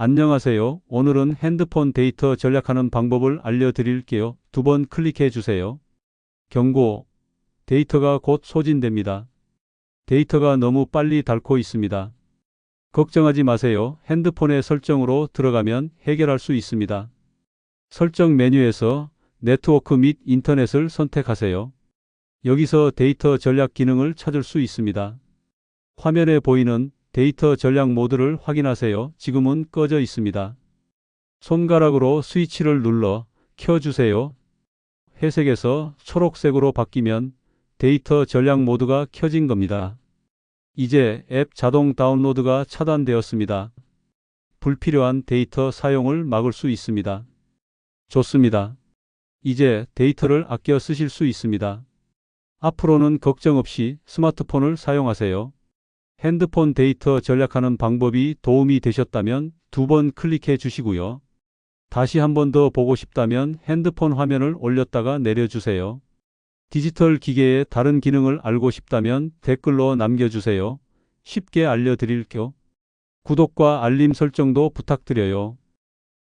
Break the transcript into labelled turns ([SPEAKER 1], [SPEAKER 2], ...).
[SPEAKER 1] 안녕하세요. 오늘은 핸드폰 데이터 전략하는 방법을 알려드릴게요. 두 번 클릭해 주세요. 경고. 데이터가 곧 소진됩니다. 데이터가 너무 빨리 닳고 있습니다. 걱정하지 마세요. 핸드폰의 설정으로 들어가면 해결할 수 있습니다. 설정 메뉴에서 네트워크 및 인터넷을 선택하세요. 여기서 데이터 전략 기능을 찾을 수 있습니다. 화면에 보이는 데이터 전략 모드를 확인하세요. 지금은 꺼져 있습니다. 손가락으로 스위치를 눌러 켜주세요. 회색에서 초록색으로 바뀌면 데이터 전략 모드가 켜진 겁니다. 이제 앱 자동 다운로드가 차단되었습니다. 불필요한 데이터 사용을 막을 수 있습니다. 좋습니다. 이제 데이터를 아껴 쓰실 수 있습니다. 앞으로는 걱정 없이 스마트폰을 사용하세요. 핸드폰 데이터 전략하는 방법이 도움이 되셨다면 두 번 클릭해 주시고요. 다시 한 번 더 보고 싶다면 핸드폰 화면을 올렸다가 내려주세요. 디지털 기계의 다른 기능을 알고 싶다면 댓글로 남겨주세요. 쉽게 알려드릴게요. 구독과 알림 설정도 부탁드려요.